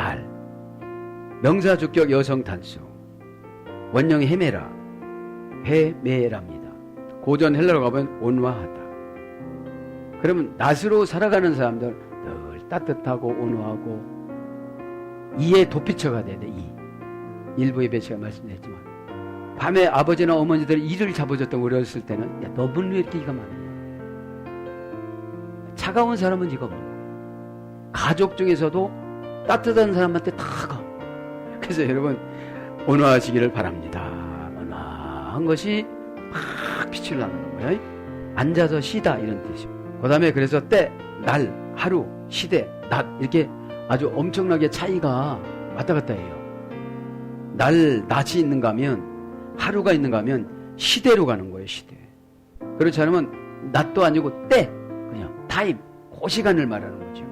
날. 명사 주격 여성 단수. 원형 헤메라. 헤메랍니다. 고전 헬라로 가면 온화하다. 그러면 낫으로 살아가는 사람들 늘 따뜻하고 온화하고 이에 도피처가 돼야 돼. 이. 일부 예배 제가 말씀드렸지만 밤에 아버지나 어머니들이 이를 잡아줬던 우리 어렸을 때는 야, 너는 왜 이렇게 이가 많으냐. 차가운 사람은 많고 가족 중에서도 따뜻한 사람한테 다 가. 그래서 여러분 온화하시기를 바랍니다. 온화한 것이 막 빛을 나는 거예요. 앉아서 쉬다 이런 뜻이고. 그 다음에 그래서 때, 날, 하루, 시대, 낮 이렇게 아주 엄청나게 차이가 왔다 갔다 해요. 날, 낮이 있는가 하면 하루가 있는가 하면 시대로 가는 거예요, 시대. 그렇지 않으면 낮도 아니고 때, 그냥 타임, 그 시간을 말하는 거죠.